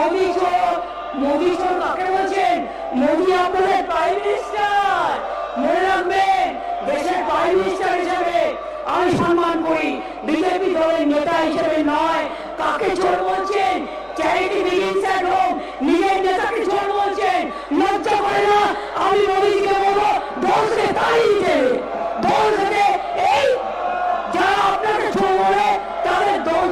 মোদি আমি সম্মান করি। বিজেপি দলের নেতা হিসেবে এই, যারা আপনাকে চোর বলে, তাদের দল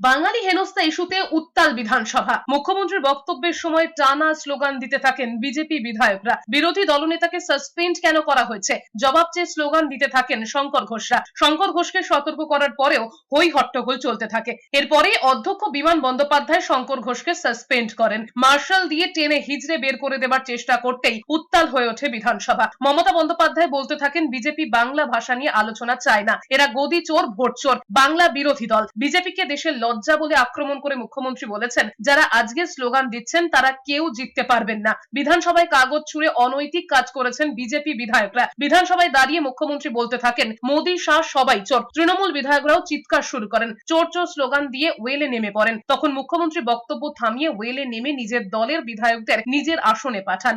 বাঙালি হেনস্থা ইস্যুতে উত্তাল বিধানসভা। মুখ্যমন্ত্রীর বক্তব্যের সময় টানা স্লোগান দিতে থাকেন বিজেপি বিধায়করা। বিরোধী দলনেতাকে সাসপেন্ড কেন করা হয়েছে? জবাব চেয়ে স্লোগান দিতে থাকেন শঙ্কর ঘোষরা। শঙ্কর ঘোষকে সতর্ক করার পরেও হই হট্টগোল চলতে থাকে। এরপরে অধ্যক্ষ বিমান বন্দ্যোপাধ্যায় শঙ্কর ঘোষকে সাসপেন্ড করেন। মার্শাল দিয়ে টেনে হিজড়ে বের করে দেবার চেষ্টা করতেই উত্তাল হয়ে ওঠে বিধানসভা। মমতা বন্দ্যোপাধ্যায় বলতে থাকেন, বিজেপি বাংলা ভাষা নিয়ে আলোচনা চায় না। এরা গদি চোর, ভোট চোর। বাংলা বিরোধী দল। বিজেপিকে দেশের লজ্জা বলে আক্রমণ করে মুখ্যমন্ত্রী বলেছেন, যারা আজকে স্লোগান দিচ্ছেন তারা কেউ জিততে পারবেন না। বিধানসভায় কাগজ ছুঁড়ে অনৈতিক কাজ করেছেন বিজেপি বিধায়করা। বিধানসভায় দাঁড়িয়ে মুখ্যমন্ত্রী বলতে থাকেন, মোদী, শাহ সবাই চোর। তৃণমূল বিধায়করাও চিৎকার শুরু করেন, চোর চোর স্লোগান দিয়ে ওয়েলে নেমে পড়েন। তখন মুখ্যমন্ত্রী বক্তব্য থামিয়ে ওয়েলে নেমে নিজের দলের বিধায়কদের নিজের আসনে পাঠান।